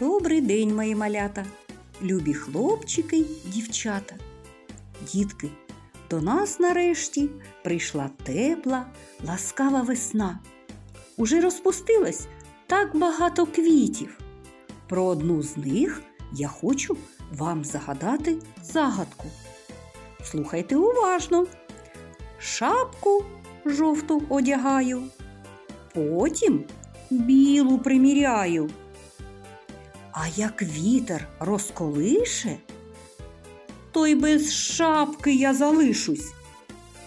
Добрий день, мої малята, любі хлопчики й дівчата. Дітки, до нас нарешті прийшла тепла, ласкава весна. Уже розпустилось так багато квітів. Про одну з них я хочу вам загадати загадку. Слухайте уважно. Шапку жовту одягаю, потім білу приміряю. А як вітер розколише, то й без шапки я залишусь.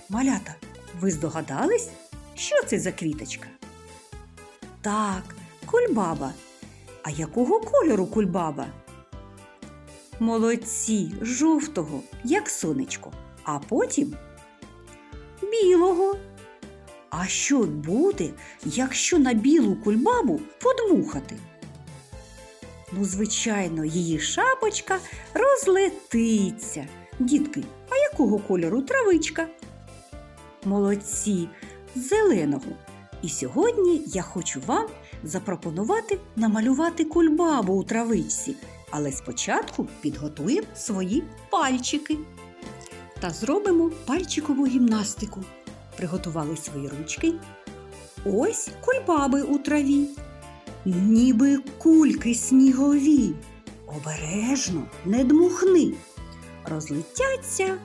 Малята, ви здогадались, що це за квіточка? Так, кульбаба. А якого кольору кульбаба? Молодці, жовтого, як сонечко, а потім білого. А що буде, якщо на білу кульбабу подмухати? Ну, звичайно, її шапочка розлетиться. Дітки, а якого кольору травичка? Молодці, зеленого. І сьогодні я хочу вам запропонувати намалювати кульбабу у травичці, але спочатку підготуємо свої пальчики та зробимо пальчикову гімнастику. Приготували свої ручки. Ось кульбаби у траві, ніби кульки снігові. Обережно не дмухни. Розлетяться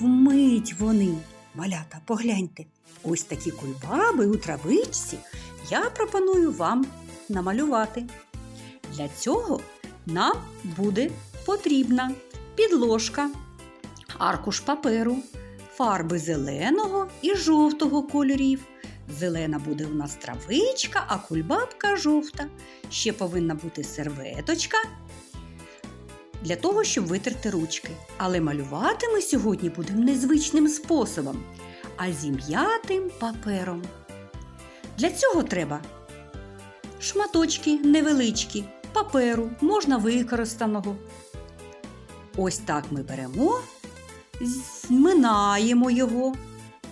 вмить вони. Малята, погляньте, ось такі кульбаби у травичці я пропоную вам намалювати. Для цього нам буде потрібна підложка, аркуш паперу, фарби зеленого і жовтого кольорів. Зелена буде у нас травичка, а кульбабка жовта. Ще повинна бути серветочка для того, щоб витерти ручки. Але малювати ми сьогодні будемо незвичним способом, а зім'ятим папером. Для цього треба шматочки невеличкі, паперу, можна використаного. Ось так ми беремо, зминаємо його,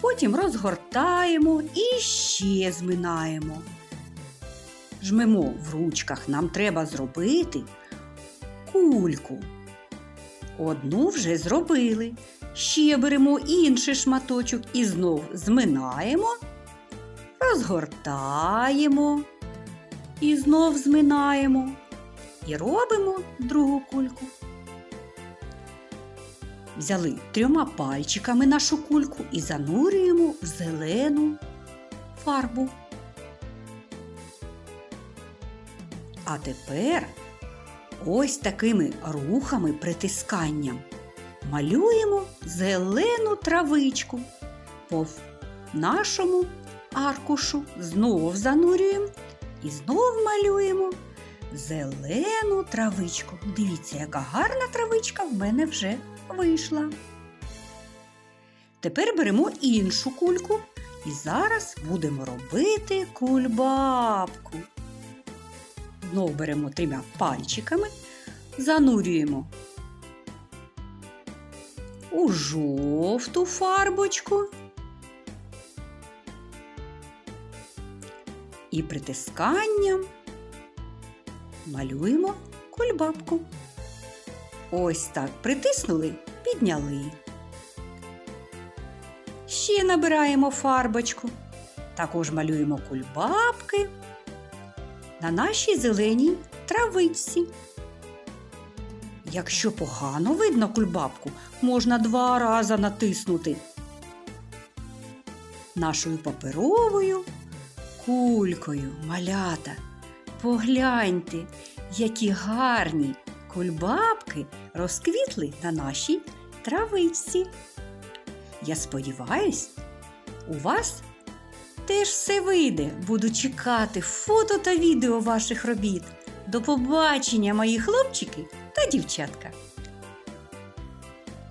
потім розгортаємо і ще зминаємо. Жмемо в ручках, нам треба зробити кульку. Одну вже зробили. Ще беремо інший шматочок і знов зминаємо, розгортаємо і знов зминаємо. І робимо другу кульку. Взяли трьома пальчиками нашу кульку і занурюємо в зелену фарбу. А тепер ось такими рухами притисканням малюємо зелену травичку по нашому аркушу. Знов занурюємо і знов малюємо зелену травичку. Дивіться, яка гарна травичка в мене вже вийшла. Тепер беремо іншу кульку і зараз будемо робити кульбабку. Знов беремо трьома пальчиками, занурюємо у жовту фарбочку і притисканням малюємо кульбабку. Ось так притиснули, підняли. Ще набираємо фарбочку. Також малюємо кульбабки на нашій зеленій травичці. Якщо погано видно кульбабку, можна два рази натиснути. Нашою паперовою кулькою малята. Погляньте, які гарні кульбабки розквітли на нашій травичці. Я сподіваюсь, у вас теж все вийде. Буду чекати фото та відео ваших робіт. До побачення, мої хлопчики та дівчатка!